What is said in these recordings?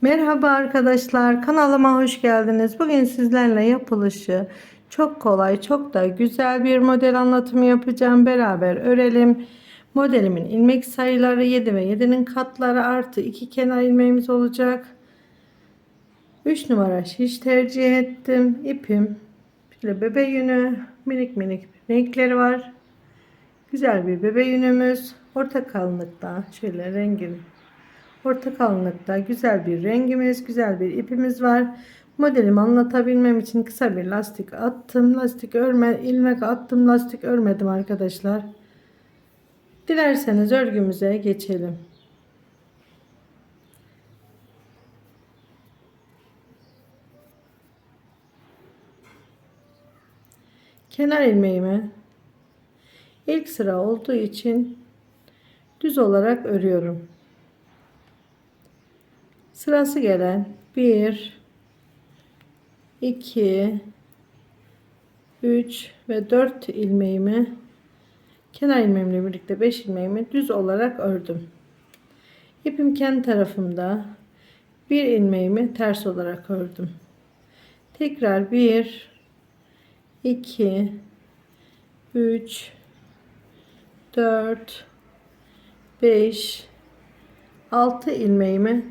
Merhaba arkadaşlar kanalıma hoş geldiniz. Bugün sizlerle yapılışı çok kolay çok da güzel bir model anlatımı yapacağım. Beraber örelim. Modelimin ilmek sayıları 7 ve 7'nin katları artı 2 kenar ilmeğimiz olacak. 3 numara şiş tercih ettim. İpim şöyle bebe yünü minik minik renkleri var. Güzel bir bebe yünümüz. Orta kalınlıkta şöyle rengin Orta kalınlıkta güzel bir rengimiz, güzel bir ipimiz var. Modelimi anlatabilmem için kısa bir lastik attım. Lastik örme, ilmek attım. Lastik örmedim arkadaşlar. Dilerseniz örgümüze geçelim. Kenar ilmeğimi ilk sıra olduğu için düz olarak örüyorum. Sırası gelen 1 2 3 ve 4 ilmeğimi kenar ilmeğimle birlikte 5 ilmeğimi düz olarak ördüm. İpim kendi tarafımda bir ilmeğimi ters olarak ördüm. Tekrar 1 2 3 4 5 6 ilmeğimi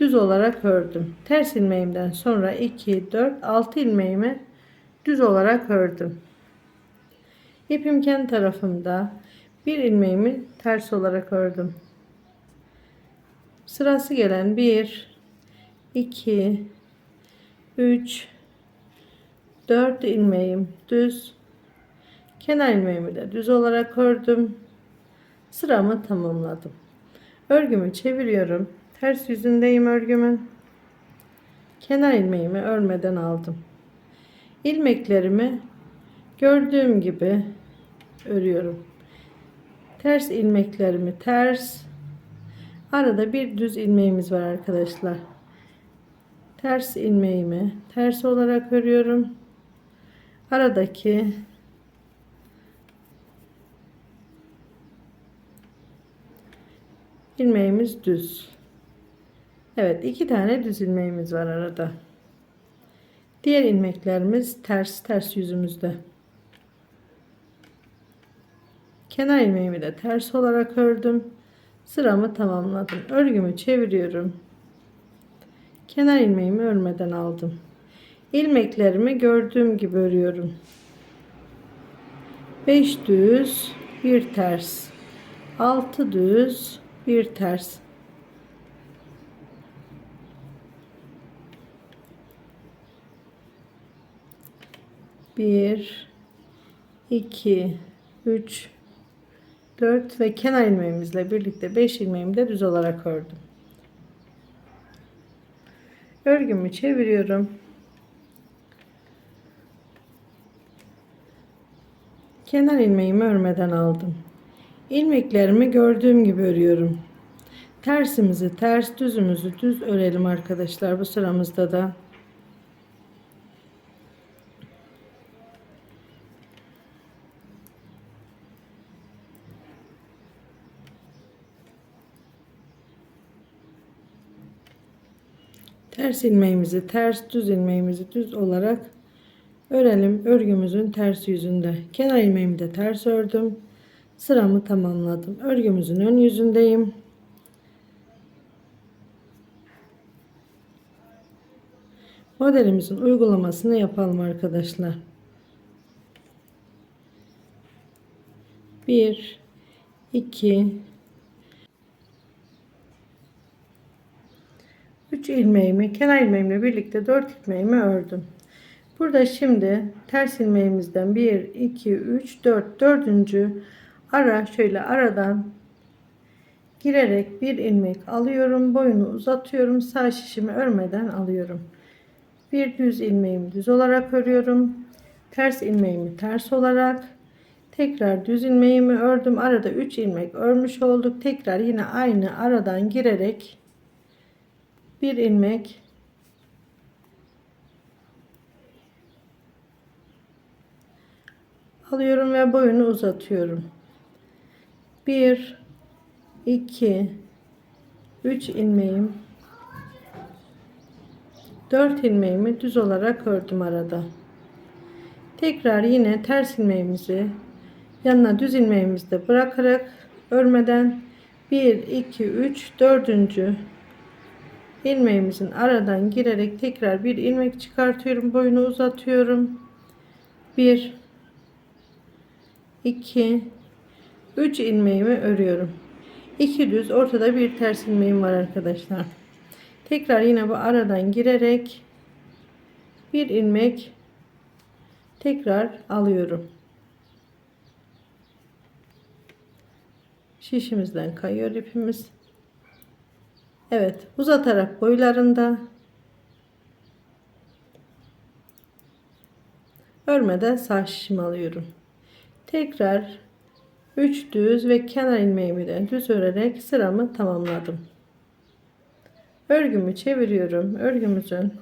düz olarak ördüm. Ters ilmeğimden sonra 2, 4, 6 ilmeğimi düz olarak ördüm. İpim kendi tarafımda bir ilmeğimi ters olarak ördüm. Sırası gelen 1, 2, 3, 4 ilmeğim düz. Kenar ilmeğimi de düz olarak ördüm. Sıramı tamamladım. Örgümü çeviriyorum. Ters yüzündeyim örgümün. Kenar ilmeğimi örmeden aldım. İlmeklerimi gördüğüm gibi örüyorum. Ters ilmeklerimi ters. Arada bir düz ilmeğimiz var arkadaşlar. Ters ilmeğimi ters olarak örüyorum. Aradaki ilmeğimiz düz. Evet iki tane düz ilmeğimiz var arada. Diğer ilmeklerimiz ters ters yüzümüzde. Kenar ilmeğimi de ters olarak ördüm. Sıramı tamamladım. Örgümü çeviriyorum. Kenar ilmeğimi örmeden aldım. İlmeklerimi gördüğüm gibi örüyorum. 5 düz, bir ters. 6 düz, bir ters. 1 2 3 4 ve kenar ilmeğimizle birlikte 5 ilmeğimi de düz olarak ördüm. Örgümü çeviriyorum. Kenar ilmeğimi örmeden aldım. İlmeklerimi gördüğüm gibi örüyorum. Tersimizi ters, düzümüzü düz örelim arkadaşlar bu sıramızda da. Ters ilmeğimizi ters, düz ilmeğimizi düz olarak örelim. Örgümüzün ters yüzünde. Kenar ilmeğimi de ters ördüm. Sıramı tamamladım. Örgümüzün ön yüzündeyim. Modelimizin uygulamasını yapalım arkadaşlar. 1 2 3 ilmeğimi kenar ilmeğimle birlikte 4 ilmeğimi ördüm. Burada şimdi ters ilmeğimizden 1 2 3 4 dördüncü ara şöyle aradan girerek bir ilmek alıyorum. Boyunu uzatıyorum. Sağ şişimi örmeden alıyorum. Bir düz ilmeğimi düz olarak örüyorum. Ters ilmeğimi ters olarak tekrar düz ilmeğimi ördüm. Arada 3 ilmek örmüş olduk. Tekrar yine aynı aradan girerek bir ilmek alıyorum ve boyunu uzatıyorum. 1 2 3 ilmeğim 4 ilmeğimi düz olarak ördüm arada. Tekrar yine ters ilmeğimizi yanına düz ilmeğimizi de bırakarak örmeden 1 2 3 4. ilmeğimizin aradan girerek tekrar bir ilmek çıkartıyorum. Boyunu uzatıyorum. 1 2 3 ilmeğimi örüyorum. 2 düz ortada bir ters ilmeğim var arkadaşlar. Tekrar yine bu aradan girerek bir ilmek tekrar alıyorum. Şişimizden kayıyor ipimiz. Evet, uzatarak boylarında örmeden sağ şişimi alıyorum. Tekrar 3 düz ve kenar ilmeğimi de düz örerek sıramı tamamladım. Örgümü çeviriyorum. Örgümüzün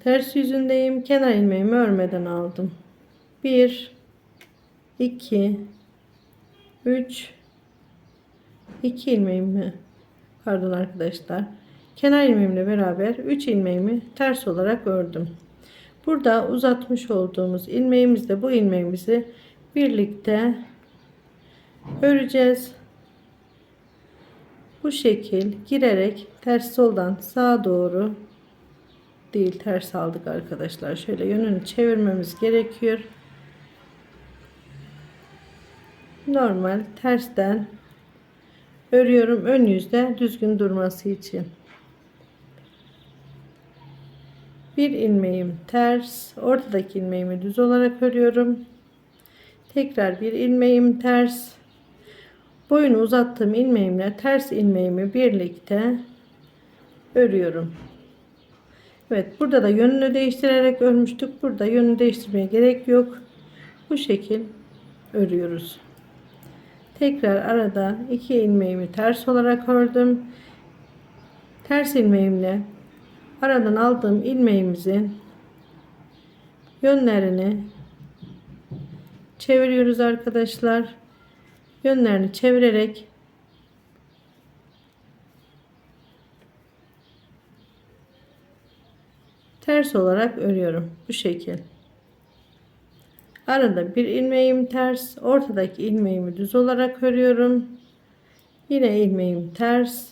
ters yüzündeyim. Kenar ilmeğimi örmeden aldım. 1 2 3 2 ilmeğimi pardon arkadaşlar kenar ilmeğimle beraber 3 ilmeğimi ters olarak ördüm. Burada uzatmış olduğumuz ilmeğimizle bu ilmeğimizi birlikte öreceğiz. Bu şekil girerek ters soldan sağa doğru değil ters aldık arkadaşlar. Şöyle yönünü çevirmemiz gerekiyor. Normal tersten örüyorum ön yüzde düzgün durması için. Bir ilmeğim ters, ortadaki ilmeğimi düz olarak örüyorum. Tekrar bir ilmeğim ters. Boyunu uzattığım ilmeğimle ters ilmeğimi birlikte örüyorum. Evet, burada da yönünü değiştirerek örmüştük. Burada yönünü değiştirmeye gerek yok. Bu şekil örüyoruz. Tekrar arada iki ilmeğimi ters olarak ördüm. Ters ilmeğimle aradan aldığım ilmeğimizin yönlerini çeviriyoruz arkadaşlar. Yönlerini çevirerek ters olarak örüyorum. Bu şekil. Arada bir ilmeğim ters, ortadaki ilmeğimi düz olarak örüyorum. Yine ilmeğim ters.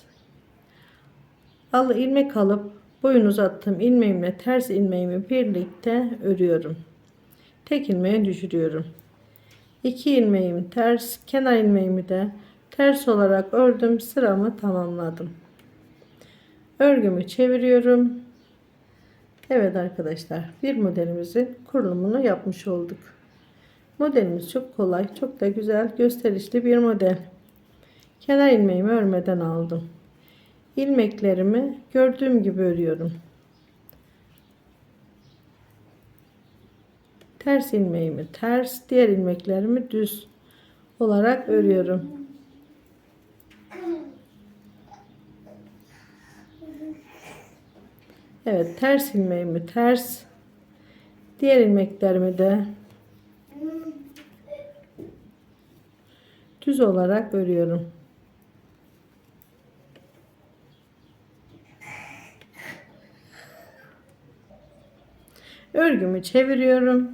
Al ilmek alıp boyun uzattığım ilmeğimle ters ilmeğimi birlikte örüyorum. Tek ilmeğe düşürüyorum. İki ilmeğim ters, kenar ilmeğimi de ters olarak ördüm. Sıramı tamamladım. Örgümü çeviriyorum. Evet arkadaşlar, bir modelimizin kurulumunu yapmış olduk. Modelimiz çok kolay, çok da güzel, gösterişli bir model. Kenar ilmeğimi örmeden aldım. İlmeklerimi gördüğüm gibi örüyorum. Ters ilmeğimi ters, diğer ilmeklerimi düz olarak örüyorum. Evet, ters ilmeğimi ters, diğer ilmeklerimi de düz olarak örüyorum. Örgümü çeviriyorum.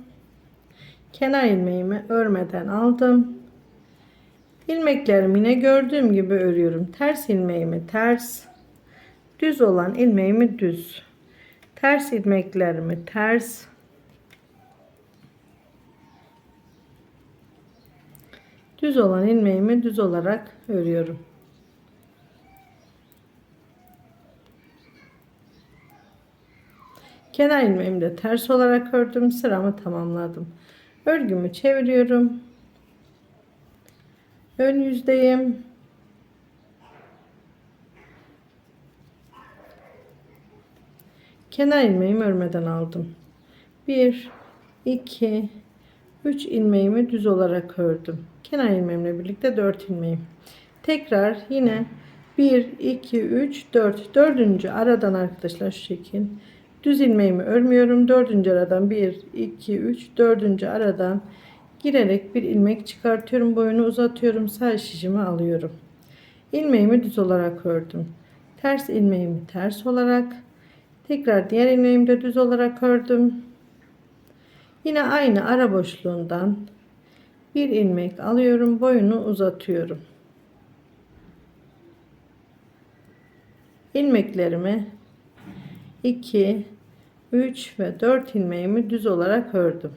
Kenar ilmeğimi örmeden aldım. İlmeklerimi yine gördüğüm gibi örüyorum. Ters ilmeğimi ters, düz olan ilmeğimi düz. Ters ilmeklerimi ters, düz olan ilmeğimi düz olarak örüyorum. Kenar ilmeğimi de ters olarak ördüm. Sıramı tamamladım. Örgümü çeviriyorum. Ön yüzdeyim. Kenar ilmeğimi örmeden aldım. 1 2 3 ilmeğimi düz olarak ördüm. Kenar ilmeğimle birlikte 4 ilmeğim. Tekrar yine 1 2 3 4 dördüncü aradan arkadaşlar şu şekil düz ilmeğimi örmüyorum. Dördüncü aradan 1 2 3 dördüncü aradan girerek bir ilmek çıkartıyorum. Boyunu uzatıyorum. Sağ şişimi alıyorum. İlmeğimi düz olarak ördüm. Ters ilmeğimi ters olarak tekrar diğer ilmeğimi de düz olarak ördüm. Yine aynı ara boşluğundan bir ilmek alıyorum, boyunu uzatıyorum. ilmeklerimi 2 3 ve 4 ilmeğimi düz olarak ördüm.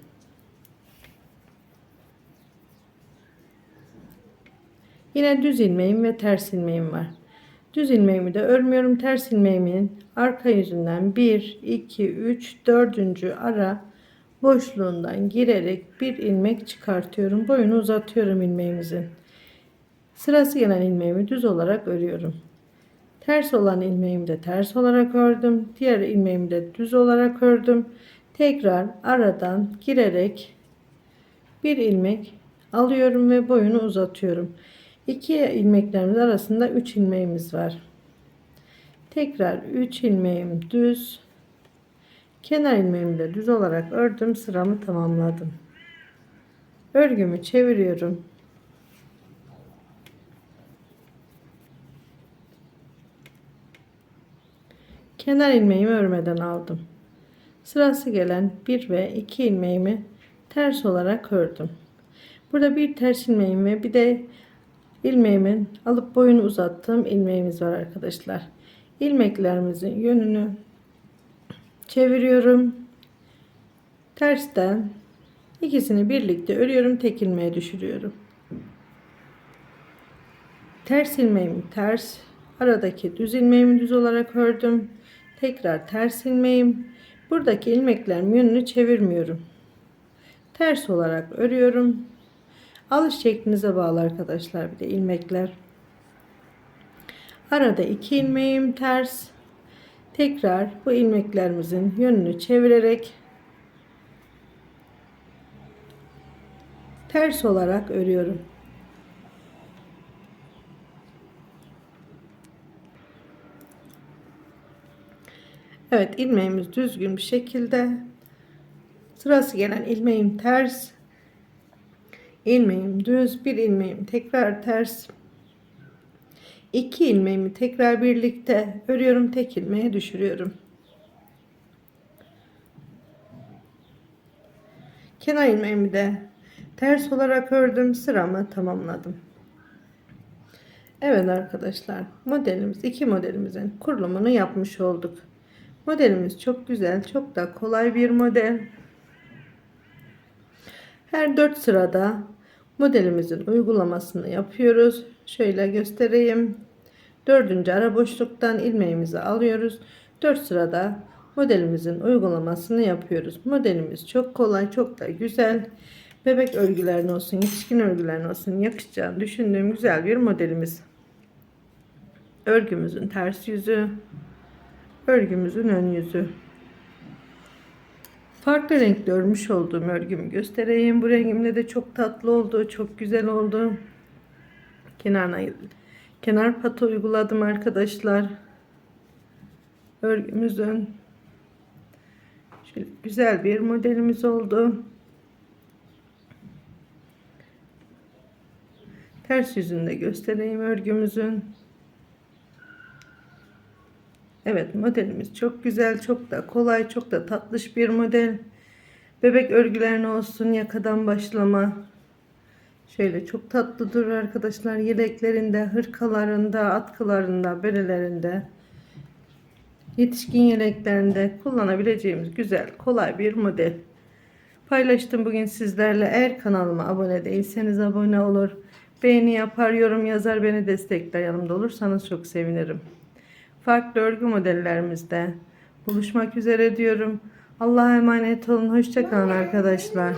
Yine düz ilmeğim ve ters ilmeğim var. Düz ilmeğimi de örmüyorum. Ters ilmeğimin arka yüzünden 1 2 3 4. ara boşluğundan girerek bir ilmek çıkartıyorum. Boyunu uzatıyorum ilmeğimizin. Sırası gelen ilmeğimi düz olarak örüyorum. Ters olan ilmeğimi de ters olarak ördüm. Diğer ilmeğimi de düz olarak ördüm. Tekrar aradan girerek bir ilmek alıyorum ve boyunu uzatıyorum. İki ilmeklerimiz arasında 3 ilmeğimiz var. Tekrar 3 ilmeğim düz. Kenar ilmeğimi de düz olarak ördüm. Sıramı tamamladım. Örgümü çeviriyorum. Kenar ilmeğimi örmeden aldım. Sırası gelen 1 ve 2 ilmeğimi ters olarak ördüm. Burada bir ters ilmeğim ve bir de ilmeğimin alıp boyunu uzattığım ilmeğimiz var arkadaşlar. İlmeklerimizin yönünü çeviriyorum. Tersten ikisini birlikte örüyorum. Tek ilmeğe düşürüyorum. Ters ilmeğimi ters, aradaki düz ilmeğimi düz olarak ördüm. Tekrar ters ilmeğim. Buradaki ilmeklerin yönünü çevirmiyorum. Ters olarak örüyorum. Alış şeklinize bağlı arkadaşlar bir de ilmekler. Arada iki ilmeğim ters. Tekrar bu ilmeklerimizin yönünü çevirerek ters olarak örüyorum. Evet ilmeğimiz düzgün bir şekilde. Sırası gelen ilmeğim ters. İlmeğim düz bir ilmeğim tekrar ters iki ilmeğimi tekrar birlikte örüyorum tek ilmeğe düşürüyorum kenar ilmeğimi de ters olarak ördüm sıramı tamamladım Evet arkadaşlar modelimiz iki modelimizin kurulumunu yapmış olduk Modelimiz çok güzel, çok da kolay bir model. Her 4 sırada modelimizin uygulamasını yapıyoruz. Şöyle göstereyim. Dördüncü ara boşluktan ilmeğimizi alıyoruz. 4 sırada modelimizin uygulamasını yapıyoruz. Modelimiz çok kolay, çok da güzel. Bebek örgülerine olsun, yetişkin örgülerine olsun yakışacağını düşündüğüm güzel bir modelimiz. Örgümüzün ters yüzü, örgümüzün ön yüzü. Farklı renkli örmüş olduğum örgümü göstereyim. Bu rengimle de çok tatlı oldu. Çok güzel oldu. Kenarına kenar patı uyguladım arkadaşlar. Örgümüzün şöyle güzel bir modelimiz oldu. Ters yüzünü de göstereyim örgümüzün. Evet modelimiz çok güzel, çok da kolay, çok da tatlış bir model. Bebek örgülerine olsun yakadan başlama. Şöyle çok tatlı durur arkadaşlar. Yeleklerinde, hırkalarında, atkılarında, berelerinde, yetişkin yeleklerinde kullanabileceğimiz güzel, kolay bir model. Paylaştım bugün sizlerle. Eğer kanalıma abone değilseniz abone olur. Beğeni yapar, yorum yazar, beni destekler. Yanımda olursanız çok sevinirim farklı örgü modellerimizde buluşmak üzere diyorum. Allah'a emanet olun. Hoşçakalın arkadaşlar.